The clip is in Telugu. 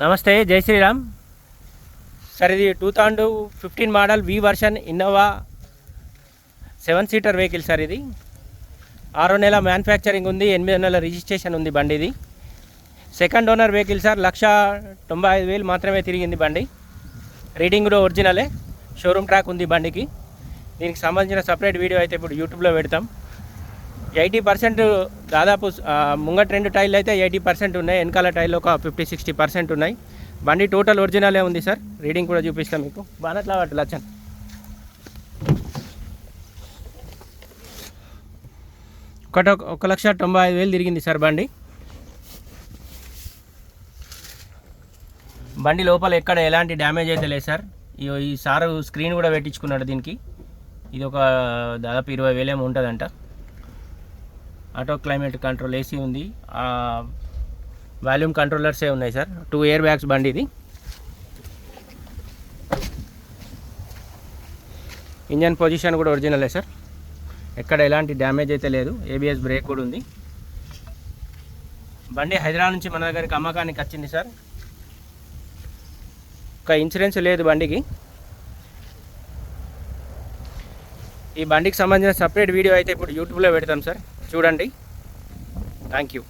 నమస్తే జై శ్రీరామ్. సార్ ఇది two thousand fifteen model V version Innova seven seater vehicle sir ఇది. ఆరో నెల మ్యానుఫ్యాక్చరింగ్ ఉంది ఎనిమిదో నెల రిజిస్ట్రేషన్ ఉంది బండి ఇది second owner vehicle sir lakh తొంభై ఐదు వేలు మాత్రమే తిరిగింది బండి. రీడింగ్ కూడా ఒరిజినలే షోరూమ్ ట్రాక్ ఉంది బండికి. దీనికి సంబంధించిన సపరేట్ వీడియో అయితే ఇప్పుడు యూట్యూబ్లో పెడతాం. ఎయిటీ పర్సెంట్ దాదాపు ముంగట రెండు టైర్లు అయితే ఎయిటీ పర్సెంట్ ఉన్నాయి వెనకాల టైర్లు ఒక ఫిఫ్టీ సిక్స్టీ పర్సెంట్ ఉన్నాయి. బండి టోటల్ ఒరిజినలే ఉంది సార్ రీడింగ్ కూడా చూపిస్తాం మీకు. బానట్లా వాటి లచ్చన్? ఒకటి ఒక లక్ష తొంభై ఐదు వేలు తిరిగింది సార్ బండి. బండి లోపల ఎక్కడ ఎలాంటి డ్యామేజ్ అయితే లేదు సార్. ఈ సారు స్క్రీన్ కూడా పెట్టించుకున్నాడు దీనికి. ఇది ఒక దాదాపు ఇరవై వేలేమో ఉంటుందంట. ఆటో క్లైమేట్ కంట్రోల్ ఏసీ ఉంది. వాల్యూమ్ కంట్రోలర్సే ఉన్నాయి సార్. టూ ఇయర్ బ్యాగ్స్ బండి ఇది. ఇంజన్ పొజిషన్ కూడా ఒరిజినలే సార్. ఎక్కడ ఎలాంటి డ్యామేజ్ అయితే లేదు. ఏబిఎస్ బ్రేక్ కూడా ఉంది. బండి హైదరాబాద్ నుంచి మన దగ్గరికి అమ్మకానికి వచ్చింది సార్. ఒక ఇన్సూరెన్స్ లేదు బండికి. ఈ బండికి సంబంధించిన సపరేట్ వీడియో అయితే ఇప్పుడు యూట్యూబ్లో పెడతాం సార్. చూడండి. Thank you